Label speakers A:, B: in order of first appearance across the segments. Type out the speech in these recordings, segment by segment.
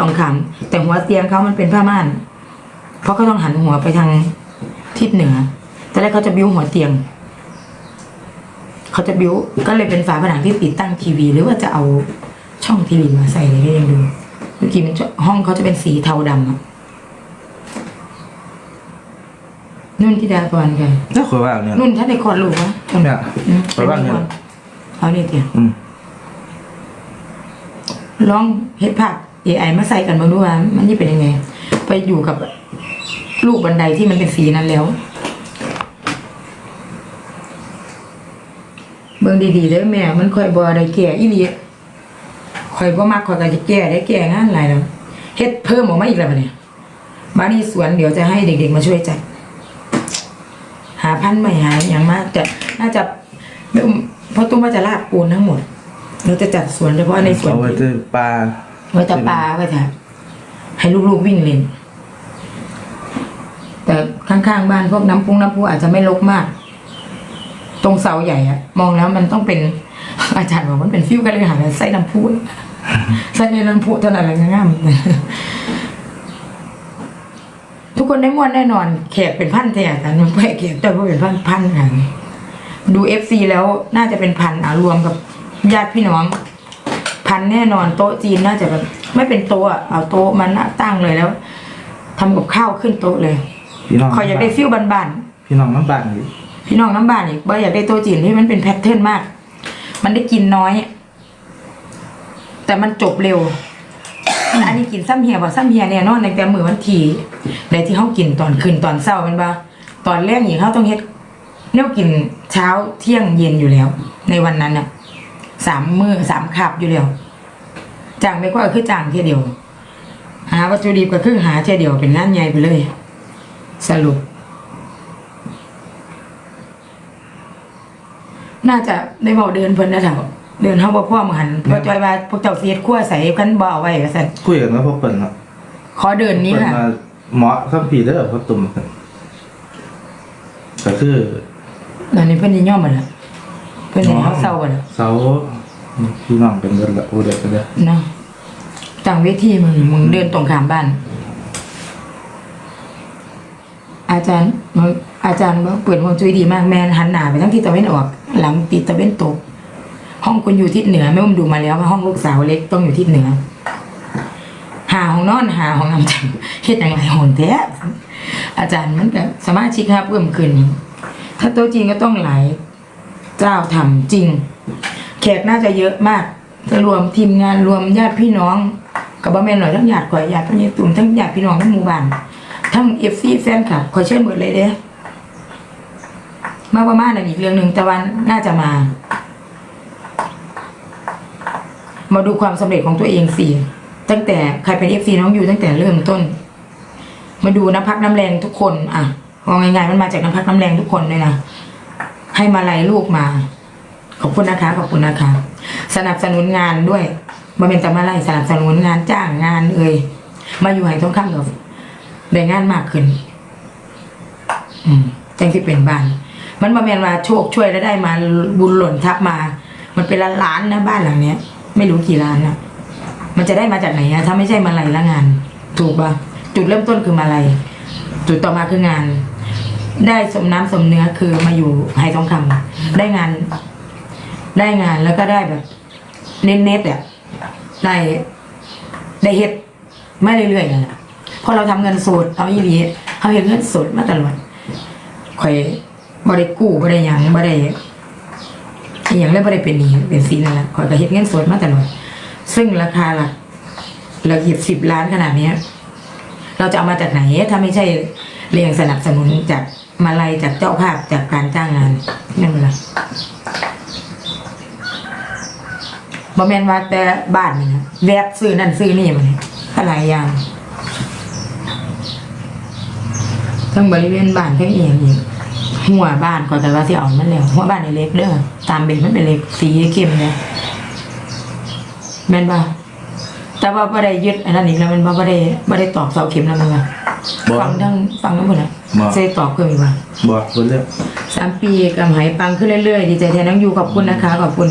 A: สองขางแต่หัวเตียงเขามันเป็นผ้าม่าน เพราะเขาต้องหันหัวไปทางทิศเหนือ แต่แรกเขาจะบิ้วหัวเตียง เขาจะบิ้วก็เลยเป็นฝาผนังที่ติดตั้งทีวี หรือว่าจะเอาช่องทีวีมาใส่เลยก็ยังดูเมื่อกี้มันจะห้องเขาจะเป็นสีเทาดำอะนุ่นที่ดาพรกัน
B: น่าคุยว่าเนี่ย
A: นุ่นท่านในคอร์ดลูกวะ
B: เนี่ย
A: อืม
B: ไปบ้านเนี่ย
A: เอาเนี่ยเตีย
B: อืม
A: ลองเฮ็ดภาพ AI มาใส่กันมาดูว่ามันนี่เป็นยังไง ไปอยู่กับลูกบันไดที่มันเป็นสีนั้นแล้ว เบิ่งดีๆเด้อแม่ มันค่อยบ่ได้แก่อีหลีค่อยบ่มักค่อยก็จะแก่ได้แก่งานหลายแล้วเฮ็ดเพิ่มออกมาอีกแล้วบัดนี้บ้านนี้สวนเดี๋ยวจะให้เด็ก ๆ มาช่วยจัด หาพันธุ์ใหม่หาอย่างมากจะน่าจะเพราะตุ้มว่าจะลาดปูนทั้งหมดเราจะจัดสวนเฉพาะในสวน
B: เอาไว้ที่ปลา
A: ไว้แต่ปลาไว้แต่ให้ลูกๆวิ่งเล่น แต่ข้างๆบ้านพวกน้ำพุงน้ำพุอาจจะไม่รกมาก ตรงเสาใหญ่อะมองแล้วมันต้องเป็นอาจารย์บอกมันเป็นฟิวกันเลยหาไส้น้ำพุไส้ในน้ำพุเท่านั้นแหละง่ามทุกคนได้ม่วนแน่นอนแขกเป็นพันแท้แต่มันไม่แขกแต่ว่าเป็นพันพันค่ะดูเอฟซีแล้วน่าจะเป็นพันอะรวมกับญาติพี่น้อง พันแน่นอนโต๊ะจีนน่าจะแบบไม่เป็นโต๊ะอะเอาโต๊ะมันตั้งเลยแล้วทำกับข้าวขึ้นโต๊ะเลย
B: พี่น้อง
A: ขออยากได้ฟิลบ้าน
B: พี่น้องน้ำบานอยู่
A: ๆพี่น้องน้ำบ้านอีกบ่อยากได้โต๊ะจีนที่มันเป็นแพทเทิร์นมาก มันได้กินน้อย แต่มันจบเร็ว อันนี้กินซ้ำเฮียบ่ซ้ำเฮียเนี่ยนอนในแต่มือวันทีในที่เขากินตอนคืนตอนเช้าแมันบ่ตอนแรกอย่างเขาต้องเฮ็ดเนี่ยกินเช้าเที่ยงเย็นอยู่แล้ว ในวันนั้นน่ะสามมือสามขับอยู่แล้ว จางไม่ก็คือจางเที่ยเดียว หาวัตถุดิบก็คือหาเที่ยเดียวเป็นงานใหญ่ไปเลย สรุป น่าจะได้บอกเดินเพิ่นนะเถอะเดินเฮาบ่พ่อมหันเพราะจอยว่าพวกเจ้าเสียดขั้วใส่คันบ่เอาไว้ว่าซั่น
B: คุยกันกับพวกเปิ่นเนาะ
A: ขอเดินนี้
B: เปิ่น
A: ค่ะ
B: มาเหมาะกับผีเด้อพวกตุ่มกันก็คือ
A: ตอนนี้เพิ่นสิย่อมมาแล้วเพิ่นสิเฮาเศร้าบ่แล้ว
B: เสา พี่น้องเป็นเบิดละโอเด็ดกันเด้อ
A: เนาะจังเวทีมึงมึงเดินตรงข้ามบ้าน อาจารย์อาจารย์ว่าเปิดฮวงจุ้ยดีมากแม่นหันหน้าไปทางทิศตะวันออก หลังติดตะวันตก ห้องคุณอยู่ทิศเหนือแม่อุ้มดูมาแล้วว่าห้องลูกสาวเล็กต้องอยู่ทิศเหนือ หาห้องนอนหาห้องน้ำจังเฮ็ดอย่างไรโหนแท้อาจารย์มันก็สมาชิกครับเพิ่มขึ้น ถ้าโต๊ะจีนก็ต้องหลายเจ้าทำจริง แขกน่าจะเยอะมากจะรวมทีมงานรวมญาติพี่น้องกับบ่แม่นหน่อยทั้งญาติข่อยญาติพี่ตุ่มทั้งญาติพี่น้องทั้งหมู่บ้านทั้งเอฟซีแฟนคลับขอยเชิญหมดเลยเด้มาประมาณนั้นอีกเรื่องหนึ่งต่วันน่าจะมา มาดูความสำเร็จของตัวเองสิตั้งแต่ใครเป็นเอฟซีน้องอยู่ตั้งแต่เริ่มต้น มาดูน้ำพักน้ำแรงทุกคน อะว่าง่ายๆมันมาจากน้ำพักน้ำแรงทุกคนเลยนะให้มาไลัยลูกมา ขอบคุณนะคะ ขอบคุณนะคะ สนับสนุนงานด้วยมาเป็นตะมาไล่สนับสนุนงานจ้างงานเอ่ยมาอยู่ให้ท้องข้างกับได้งานมากขึ้น อืมจังที่เป็นบ้าน มันมาเป็นว่าโชคช่วยแล้วได้มาบุญหล่นทับมา มันเป็นล้านล้านนะบ้านหลังเนี้ย ไม่รู้กี่ล้านนะมันจะได้มาจากไหนอะถ้าไม่ใช่มาลัยละงาน ถูกปะจุดเริ่มต้นคือมาลัยจุดต่อมาคืองาน ได้สมน้ำสมเนื้อคือมาอยู่ไฮทองคำได้งาน ได้งานแล้วก็ได้แบบ เน้นเน็ตอะได้ได้เฮ็ดไม่เรื่อยๆนั่นแหละเพราะเราทำเงินสดเอาอีหลีเขาเห็นเงินสดมาตลอดข่อยบ่ได้กู้บ่ได้ยังบ่ได้อย่างเลยบ่ได้เป็นหนี้เป็นสินนั่นแหละข่อยก็เฮ็ดเงินสดมาตลอดซึ่งราคาหลักหลักหยิบสิบล้านขนาดเนี้ย เราจะเอามาจากไหน ถ้าไม่ใช่เรียงสนับสนุนจากมาลัยจากเจ้าภาพจากการจ้างงานนั่นแหละ บ่แม่นว่าแต่บ้านนี่นะแวบซื้อนั่นซื้อนี่มันก็หลายอย่างทั้งบริเวณบ้านทั้งเองอีกหัวบ้านก็แต่ว่าที่เอามันแล้วหัวบ้านนี่เล็กเด้อตามเบนมันเป็นเล็กสีเข้มเนี่ยแม่นบ่แต่ว่าบ่ได้ยึดอันนั้นอีกแล้วมันบ่บ่ได้บ่ได้ตอกเสาเข็มแล้วมันว่า
B: บ่
A: ฟังทั้งฟังทั้งหมดอะ
B: บ่
A: เซตอบเพิ่มอีกว่า
B: บอกเพิ่นเรื่อง
A: สามปีกำไหปังขึ้นเรื่อยๆดีใจแทนน้องยูขอบคุณนะคะขอบคุณ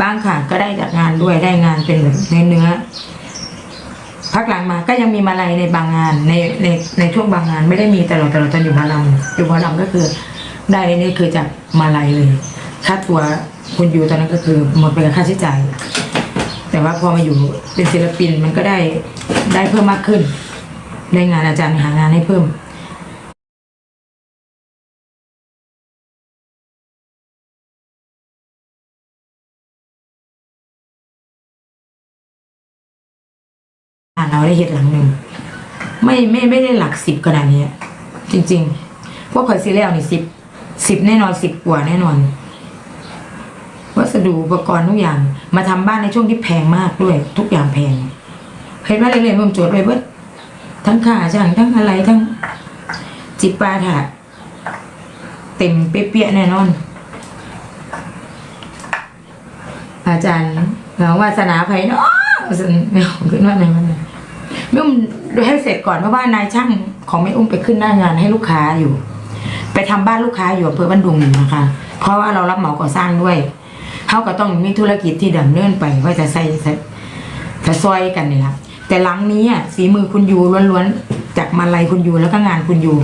A: ปังค่ะก็ได้จากงานด้วยได้งานเป็นแบบเนื้อเนื้อพักหลังมาก็ยังมีมาลัยในบางงานในในในช่วงบางงาน ไม่ได้มีตลอดตลอดตอนอยู่มาลำอยู่มาลำก็คือ ได้นี่คือจากมาลัยเลยค่าตัวคุณอยู่ตอนนั้นก็คือหมดไปกับค่าใช้จ่าย แต่ว่าพอมาอยู่เป็นศิลปินมันก็ได้ได้เพิ่มมากขึ้น ได้งานอาจารย์หางานให้เพิ่มานเราได้เห็นหลังหนึ่งไม่ไม่ไม่ได้หลักสิบขนาดนี้จริงๆพวกคอยซีแล้วนี่สิบสิบแน่นอนสิบกว่าแน่นอน วัสดุอุปกรณ์ทุกอย่าง มาทำบ้านในช่วงที่แพงมากด้วย ทุกอย่างแพงเห็นว่าเรื่อยๆผมโจทย์ไปเบิดทั้งค่าจ้างทั้งอะไรทั้งจิปาถะเต็มเปี้ยๆแน่นอน อาจารย์เราวาสนาไพเนาะไม่เอาขึ้นว่าไหนมันย แม่อุ้มดูให้เสร็จก่อนเพราะว่านายช่างของแม่อุ้มไปขึ้นหน้างานให้ลูกค้าอยู่ ไปทำบ้านลูกค้าอยู่อำเภอบ้านดุงนะคะ เพราะว่าเรารับเหมาก่อสร้างด้วยเขาก็ต้องมีธุรกิจที่ดำเนินไปว่าจะใส่จะซอยกันนี่ละแต่หลังนี้อะฝีมือคุณยูล้วนๆจากมาลัยคุณยูแล้วก็งานคุณยู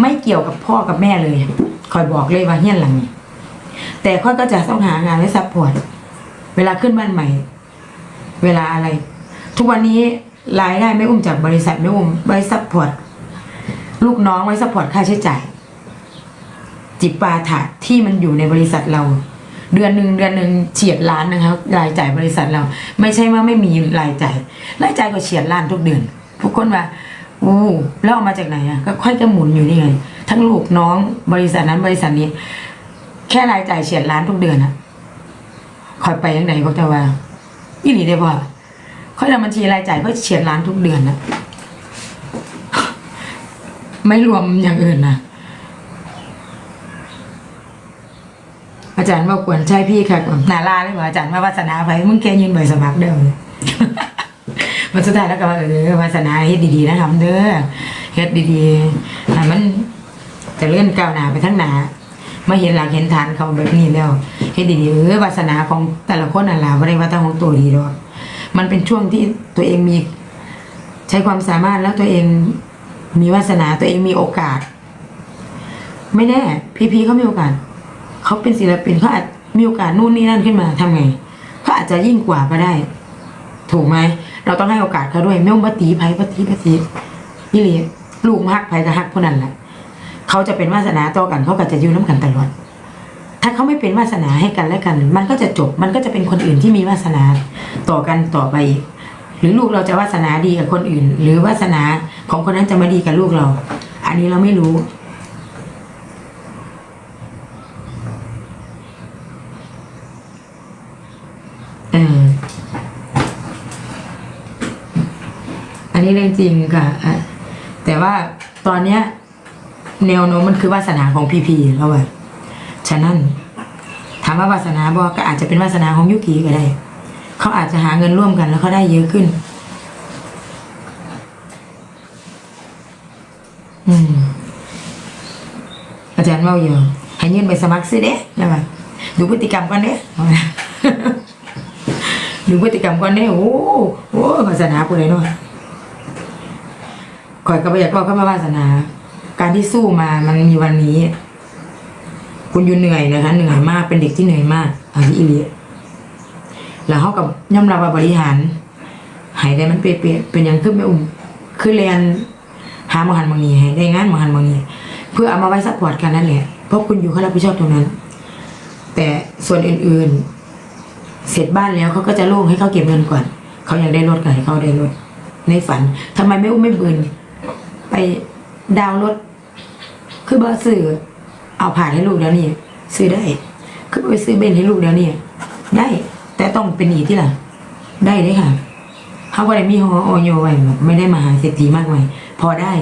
A: ไม่เกี่ยวกับพ่อกับแม่เลยคอยบอกเลยว่าเฮี้ยนหลังนี้แต่ค่อยก็จะต้องหางานไว้ซัพพอร์ตเวลาขึ้นบ้านใหม่ เวลาอะไร ทุกวันนี้ รายได้ไม่อุ้มจากบริษัทไม่อุ้มไว้ซัพพอร์ตลูกน้องไว้ซัพพอร์ตค่าใช้จ่าย จิปาถะที่มันอยู่ในบริษัทเรา เดือนหนึ่งเดือนหนึ่งเฉียดล้านนะคะรายจ่ายบริษัทเรา ไม่ใช่ว่าไม่มีรายจ่ายรายจ่ายก็เฉียดล้านทุกเดือนทุกคนว่าอู้แล้วเอามาจากไหนอะก็ค่อยจะหมุนอยู่นี่ไงทั้งลูกน้องบริษัทนั้นบริษัทนี้ แค่รายจ่ายเฉียดล้านทุกเดือนอะคอยไปยังไงพวกเจ้าว่าอีหลีได้ป่ะ ค่อยทำบัญชีรายจ่ายก็เฉียดล้านทุกเดือนนะ ไม่รวมอย่างอื่นนะอาจารย์ว่าควรใช่พี่ค่ะนาลาเลยว่าอาจารย์ว่าวาสนาไปมึงแกยืนใบสมัครเดิมมันสุดท้ายแล้วก็ว่าเออวาสนาเฮ็ดดีๆนะครับเด้อเฮ็ดดีๆให้มันจะเลื่อนก้าวหน้าไปทั้งหน้ามาเห็นหลักเห็นฐานเขาแบบนี้แล้วเฮ็ดดีๆเออวาสนาของแต่ละคนนั่นล่ะบ่ได้ว่าแต่ของตัวดีดอก มันเป็นช่วงที่ตัวเองมี ใช้ความสามารถแล้วตัวเองมีวาสนาตัวเองมีโอกาส ไม่แน่ พี่ๆเขามีโอกาสเขาเป็นศิลปินเขาอาจมีโอกาสนู่นนี่นั่นขึ้นมาทำไงเขาอาจจะยิ่งกว่าก็ได้ ถูกไหมเราต้องให้โอกาสเขาด้วยไม่ต้องปตีไผ่ปตีปตีนี่เลยลูกมาฮักไผ่ก็ฮักพวกนั้นแหละเขาจะเป็นวาสนาต่อกันเขาก็จะอยู่น้ำกันตลอด ถ้าเขาไม่เป็นวาสนาให้กันและกัน มันก็จะจบ มันก็จะเป็นคนอื่นที่มีวาสนาต่อกันต่อไปหรือลูกเราจะวาสนาดีกับคนอื่น หรือวาสนาของคนนั้นจะมาดีกับลูกเรา อันนี้เราไม่รู้ เอออันนี้เรื่องจริงค่ะอะแต่ว่าตอนเนี้ย แนวโน้มมันคือวาสนาของพีพีแล้วอะ ฉะนั้นถามว่าวาสนาบอกก็อาจจะเป็นวาสนาของยุกิก็ได้ เขาอาจจะหาเงินร่วมกันแล้วเขาได้เยอะขึ้น อืม อาจารย์เว่าอยู่ให้ยื่นไปสมัครซิเด้แล้วว่าดูพฤติกรรมก่อนเด้ดูพฤติกรรมก่อนเด้โอ้โหวาสนากูเลยเนาะข่อยก็ไม่อยากบอกเข้ามาวาสนา การที่สู้มามันมีวันนี้ คุณอยู่เหนื่อยนะคะเหนื่อยมากเป็นเด็กที่เหนื่อยมากอันนี้อีเลียแล้วเขากับย่อมรับว่าบริหาร หายได้มันเป๊ะๆเป็นอย่างคือไม่อุ่มคือเรียนหามาหันบางนี้ให้ได้งานมาหันบางนี้เพื่อเอามาไว้ซัพพอร์ตกันนั่นแหละเพราะคุณอยู่เขารับผิดชอบตรงนั้น แต่ส่วนอื่นๆ เสร็จบ้านแล้วเขาก็จะโล่งให้เขาเก็บเงินก่อนเขาอยากได้รถก็ให้เขาได้รถในฝันทำไมไม่อุ้มไม่เบินไปดาวรถคือบ่ซื้อ เอาผ่านให้ลูกแล้วนี่ซื้อได้คือไปซื้อเบนให้ลูกแล้วนี่ได้ แต่ต้องเป็นหนีที่ล่ะ ได้เลยค่ะเขาก็ได้มีหออโยไว้แบบไม่ได้มาหาเศรษฐีมากมายพอได้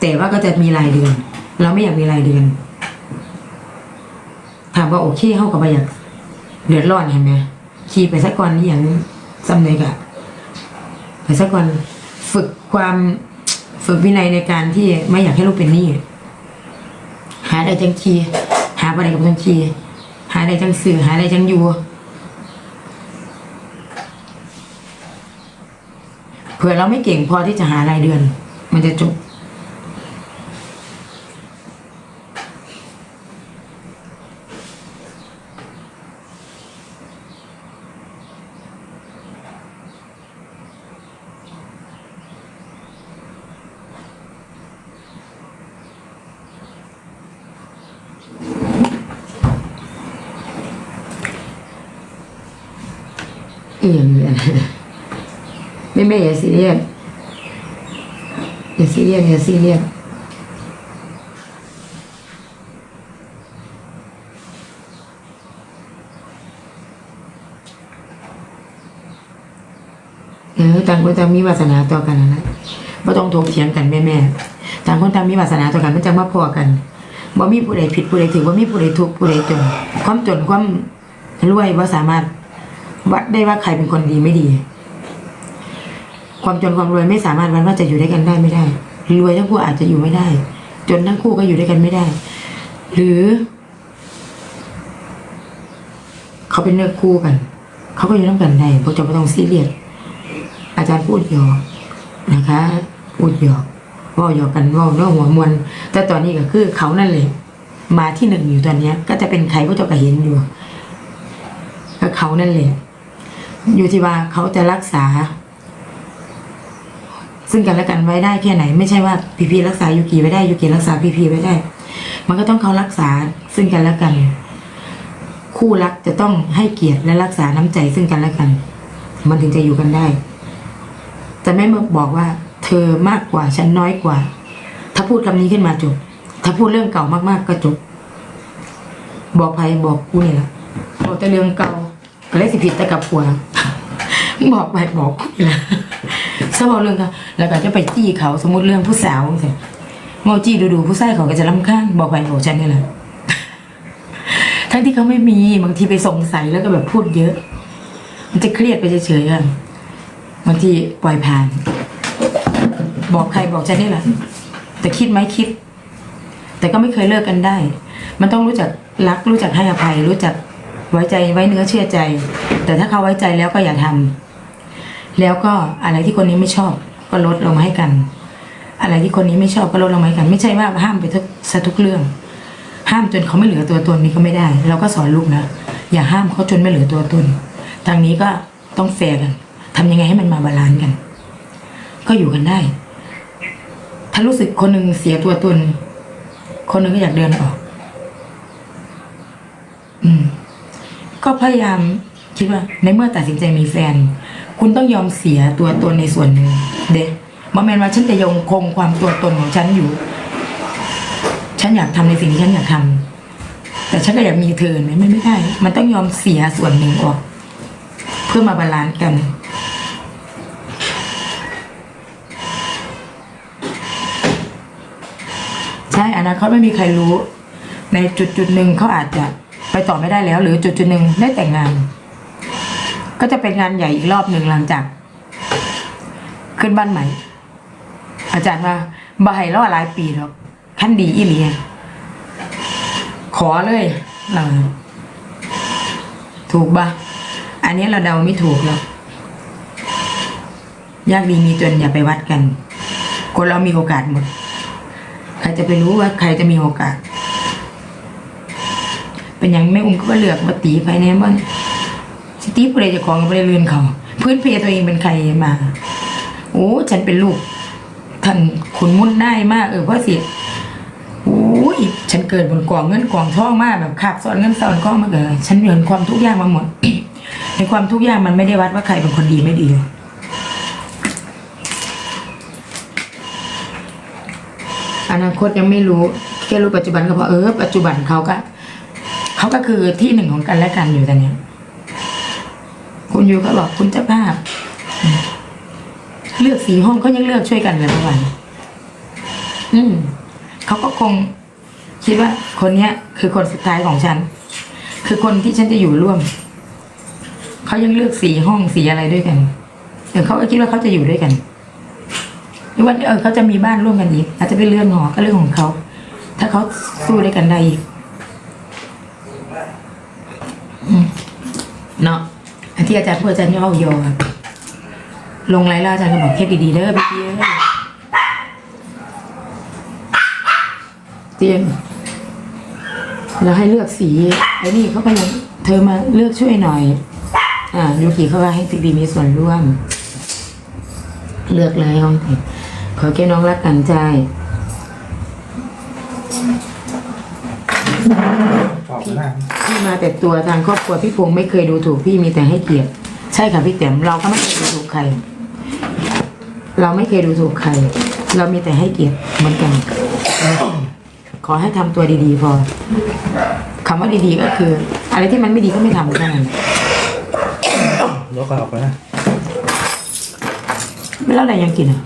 A: แต่ว่าก็จะมีรายเดือน เราไม่อยากมีรายเดือน ถามว่าโอเคเขาก็ไม่อยากเดือดร้อนเห็นไหมขี่ไปสักก่อนนี่อย่างสำเร็จอะไปสักก่อนฝึกความฝึกวินัยในการที่ไม่อยากให้ลูกเป็นหนี้ หาได้จังคีหาอะไรกับจังคีหาได้จังสื่อหาได้จังอยู่ผื่อเราไม่เก่งพอที่จะหารายเดือน มันจะจบ เอียงเลยไม่ไม่อย่าซีเรียสอย่าซีเรียสอย่าซีเรียสเออต่างคนต่างมีวาสนาต่อกันนะไม่ต้องถกเถียงกันแม่แม่ต่างคนต่างมีวาสนาต่อกันมันจะมาพอกันบ่มีผู้ใดผิดผู้ใดถูกบ่ามีผู้ใดทุกข์ผู้ใดจน ความจนความรวยว่าสามารถ วัดได้ว่าใครเป็นคนดีไม่ดี ความจนความรวยไม่สามารถวัดว่าจะอยู่ด้วยกันได้ไม่ได้รวยทั้งคู่อาจจะอยู่ไม่ได้ จนทั้งคู่ก็อยู่ด้วยกันไม่ได้ หรือ เขาเป็นเนื้อคู่กัน เขาก็อยู่ด้วยกันได้พราะจะไม่ต้องซีเรียสอาจารย์พูดหยอกนะคะพูดหยอกว่าหยอกกันว่าเรื่องหัวมวลแต่ตอนนี้ก็คือเขานั่นเลยมาที่หนึ่งอยู่ตอนนี้ก็จะเป็นใครก็จะก็เห็นอยู่ก็เขานั่นแหละ อยู่ที่ว่าเขาจะรักษา ซึ่งกันและกันไว้ได้แค่ไหน ไม่ใช่ว่าพีพีรักษายูกิไว้ได้ยูกิรักษาพีพีไว้ได้ มันก็ต้องเขารักษาซึ่งกันและกัน คู่รักจะต้องให้เกียรติและรักษาน้ำใจซึ่งกันและกัน มันถึงจะอยู่กันได้จะไม่มาบอกว่า เธอมากกว่าฉันน้อยกว่า ถ้าพูดคำนี้ขึ้นมาจบ ถ้าพูดเรื่องเก่ามากๆก็จบ บอกใครบอกกูนี่แหละบอกแต่เรื่องเก่า ก็เลยสิผิดแต่กับผัว บอกไปบอกนี่แหละสมมติเรื่องเขาแล้วก็จะไปจี้เขาสมมติเรื่องผู้สาวสิโมจี้ดูดูๆผู้ชายเขาก็จะรำคาญบอกไปบอกฉันนี่แหละทั้งที่เขาไม่มีบางทีไปสงสัยแล้วก็แบบพูดเยอะ มันจะเครียดไปเฉยๆกันบางทีปล่อยผ่าน บอกใครบอกฉันนี่แหละแต่คิดไหมคิด แต่ก็ไม่เคยเลิกกันได้ มันต้องรู้จักรักรู้จักให้อภัยรู้จัก ไว้ใจไว้เนื้อเชื่อใจ แต่ถ้าเขาไว้ใจแล้วก็อย่าทำแล้วก็อะไรที่คนนี้ไม่ชอบ ก็ลดลงมาให้กัน อะไรที่คนนี้ไม่ชอบก็ลดลงมาให้กัน ไม่ใช่ว่าห้ามไปทุกซะทุกเรื่อง ห้ามจนเขาไม่เหลือตัวตนนี้ก็ไม่ได้ เราก็สอนลูกนะอย่าห้ามเขาจนไม่เหลือตัวตนทางนี้ก็ต้องแฟร์กันทำยังไงให้มันมาบาลานซ์กัน ก็อยู่กันได้ ถ้ารู้สึกคนหนึ่งเสียตัวตน คนหนึ่งก็อยากเดินออก อืม ก็พยายามคิดว่าในเมื่อตัดสินใจมีแฟน คุณต้องยอมเสียตัวตนในส่วนหนึ่งเด็กบอแมนว่าฉันจะยงคงความตัวตนของฉันอยู่ ฉันอยากทำในสิ่งที่ฉันอยากทำแต่ฉันก็อยากมีเธอเนี่ยไม่ไม่ได้ มันต้องยอมเสียส่วนหนึ่งออก เพื่อมาบาลานซ์กันใช่อนาคตไม่มีใครรู้ ในจุดจุดหนึ่งเขาอาจจะ ไปต่อไม่ได้แล้ว หรือจุดจุดหนึ่งได้แต่งงาน ก็จะเป็นงานใหญ่อีกรอบหนึ่งหลังจาก ขึ้นบ้านใหม่ อาจารย์ว่าบ่ให้รอหลายปีหรอกขั้นดีอีหลีอะขอเลยเราถูกปะอันนี้เราเดาไม่ถูกหรอกยากดีมีจนอย่าไปวัดกัน คนเรามีโอกาสหมด ใครจะไปรู้ว่าใครจะมีโอกาส เป็นอย่างแม่อุ้มก็เลือกมาตีไปเนี่ยมันสตีผู้ใดจะของก็ไม่ได้เลื่อนเขา พื้นเพตัวเองเป็นใครมา โอ้ฉันเป็นลูกท่านขุนมุ่นได้มากเออเพราะสิโอ้ยฉันเกิดบนกองเงินกองทองมากแบบขาบซ้อนเงินซ้อนกองมาเกิดฉันเห็นความทุกข์ยากมาหมดในความทุกข์ยากมันไม่ได้วัดว่าใครเป็นคนดีไม่ดีอนาคตยังไม่รู้แค่รู้ปัจจุบันก็พอเออปัจจุบันเขาก็ เขาก็คือที่หนึ่งของกันและกันอยู่แต่เนี้ยคุณยูก็บอกคุณเจ้าภาพ เลือกสีห้องเขายังเลือกช่วยกันเลยเมื่อวานอืมเขาก็คงคิดว่าคนเนี้ย คือคนสุดท้ายของฉัน คือคนที่ฉันจะอยู่ร่วม เขายังเลือกสีห้องสีอะไรด้วยกันเออเขาก็คิดว่าเขาจะอยู่ด้วยกันหรือว่าเออเขาจะมีบ้านร่วมกันอีก อาจจะเป็นเรือนหอก็เรื่องของเขา ถ้าเขาสู้ด้วยกันได้อีกอืม เนาะอันที่อาจารย์พูดอาจารย์ย่อยอลงไลน์แล้วอาจารย์ก็บอกเฮ็ดดีๆเด้อพี่เตี้ยเตียนเราให้เลือกสีไอ้นี่เขาก็ยังเธอมาเลือกช่วยหน่อย อ่ายูกิเขาก็ให้ติกดีมีส่วนร่วม เลือกเลยห้องเด็กขอแค่น้องรักกันใจ
B: ออกหน้า
A: พี่มาแต่ตัวทางครอบครัวพี่พงษ์ไม่เคยดูถูกพี่มีแต่ให้เกียรติใช่ค่ะพี่แต้มเราก็ไม่เคยดูถูกใคร เราไม่เคยดูถูกใคร เรามีแต่ให้เกียรติเหมือนกัน ขอให้ทำตัวดีๆพอคำว่าดีๆก็คือ อะไรที่มันไม่ดีก็ไม่ทำแค่นั้น
B: แล้วก็ออกไปนะ
A: ไม่แล้วอะไรยังกินอะ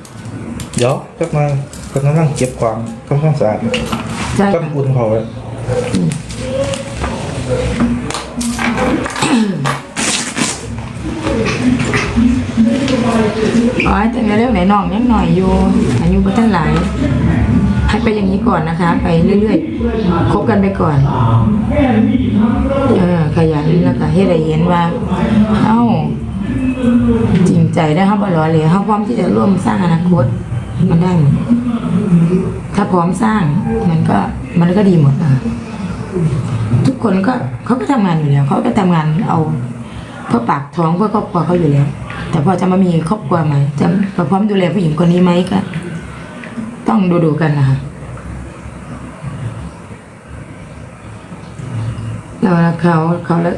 B: เดี๋ยวกลับมาก็นั่งเก็บความทำความสะอาด
A: ใช่
B: ก็อุ่นเขาไว้
A: อ๋อแต่เรื่องไหนน้องยังหน่อยอยู่อายุบ่ทันหลายให้ไปอย่างนี้ก่อนนะคะ ไปเรื่อยๆคบกันไปก่อนเออขยันแล้วก็ให้ได้เห็นว่าเอ้าจริงใจได้ครับบอลอเลยเขาพร้อมที่จะร่วมสร้างอนาคตมันได้หมดถ้าพร้อมสร้างมันก็มันก็ดีหมดอะ ทุกคนก็เขาก็ทำงานอยู่แล้วเขาก็ทำงานเอาเพื่อปากท้องเพื่อครอบครัวเขาอยู่แล้ว แต่พอจะมามีครอบครัวไหมจะมาพร้อมดูแลผู้หญิงคนนี้ไหมก็ต้องดูดูกันนะคะแล้วเขาเขาแล้ว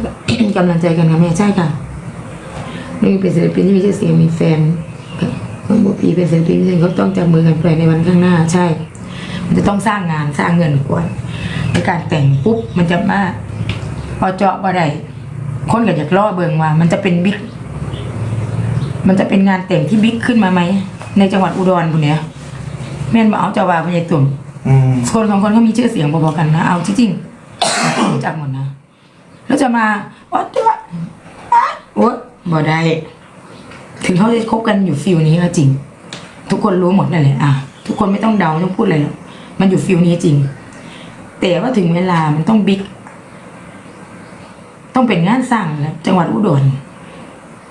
A: กำลังใจกันค่ะแม่ใช่ค่ะนี่เป็นศิลปินที่มีชื่อเสียงมีแฟนเมื่อปีเป็นศิลปินที่เขาต้องจับมือกันไปในวันข้างหน้าใช่ มันจะต้องสร้างงานสร้างเงินก่อน ในการแต่งปุ๊บมันจะมาพอเจาะบ่ได้คนก็อยากล่อเบิงว่า มันจะเป็นบิ๊กมันจะเป็นงานแต่งที่บิ๊กขึ้นมาไหมในจังหวัดอุดรคนเนี้ยแม่นมาเอาเจ้าว่าพญายตุ่ม
B: อืม
A: คนของคนเขามีชื่อเสียงพอๆกันนะเอาจริงๆรู้จักหมดนะแล้วจะมาอ๋อตัวอ๊ะโอ๊ยบ่ได้ ถึงเขาจะคบกันอยู่ฟิลนี้ก็จริง ทุกคนรู้หมดนั่นแหละอะทุกคนไม่ต้องเดาไม่ต้องพูดอะไรหรอกมันอยู่ฟิลนี้จริง แต่ว่าถึงเวลามันต้องบิ๊ก ต้องเป็นงานสร้างแล้วจังหวัดอุดร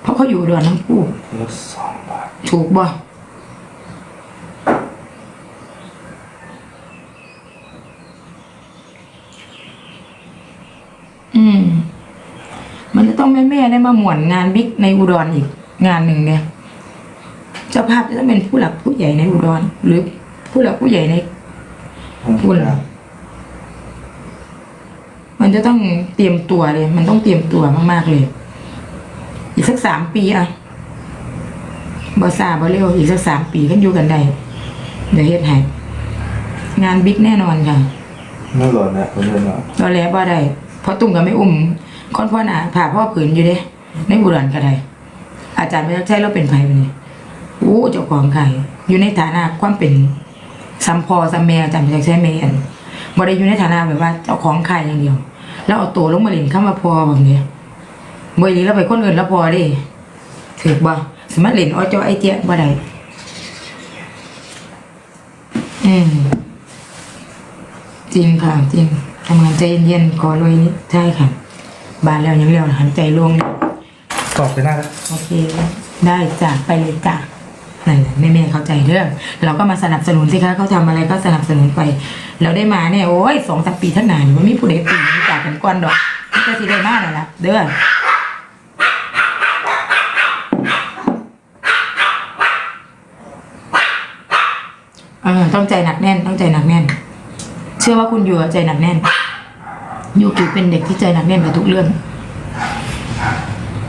A: เพราะเขาอยู่อุดรทั้งคู่
B: แล้วสองบาท
A: ถูกบ่อืม มันจะต้องแม่แม่ๆได้มาหมวนงานบิ๊กในอุดรอีก งานหนึ่งเนี่ยเจ้าภาพจะต้องเป็นผู้หลักผู้ใหญ่ในอุดร หรือผู้หลักผู้ใหญ่ในอุ่น มันจะต้องเตรียมตัวเลย มันต้องเตรียมตัวมากๆเลย อีกสักสามปีอะบอซาบอเร็วอีกสักสามปีกันอยู่กันได้เดี๋ยวเฮ็ดให้งานบิ๊กแน่นอนค่ะ
B: ไม่หล่นนะคนเดินมา
A: ตอนแรกบ่ได้เพราะตุ้มก็ไม่อุ้มค่อนพ่อหนาผ่าพ่อผืนอยู่เด้ในบุรันก็ได้อาจารย์ไม่ใช่เราเป็นไผไปนี่โอ้เจ้าของไข่อยู่ในฐานะความเป็นซัมพอซัมแม่อาจารย์ไม่ใช่แม่อันบ่ได้อยู่ในฐานะแบบว่าเจ้าของไข่อย่างเดียว แล้วเอาตัวลงมาเล่นเข้ามาพอแบบนี้บ่ดีแล้วไปคนอื่นแล้วพอเดิถือบ่สามารถเล่นอ้อเจ้าไอเตี้ยบ่ได้อืมจริงค่ะจริงทำงานใจเย็นๆขอรวยนิดใช่ค่ะ บานแล้วยังเร็วหันใจลง
B: ตอบไปหน้าแล้ว
A: โอเค ได้จ้ะไปเลยจ้ะนั่น แม่แม่เข้าใจเรื่อง เราก็มาสนับสนุนสิคะเขาทำอะไรก็สนับสนุนไป เราได้มาเนี่ยโอ้ยสองสามปีทั้งนานมันม่ผู้ใดปีนี้จากกันก่อนดอกนี่ก็สิได้มากแล้วล่ะเด้อเออต้องใจหนักแน่นต้องใจหนักแน่น เชื่อว่าคุณอยู่อะใจหนักแน่นยูกิเป็นเด็กที่ใจหนักแน่นกับทุกเรื่อง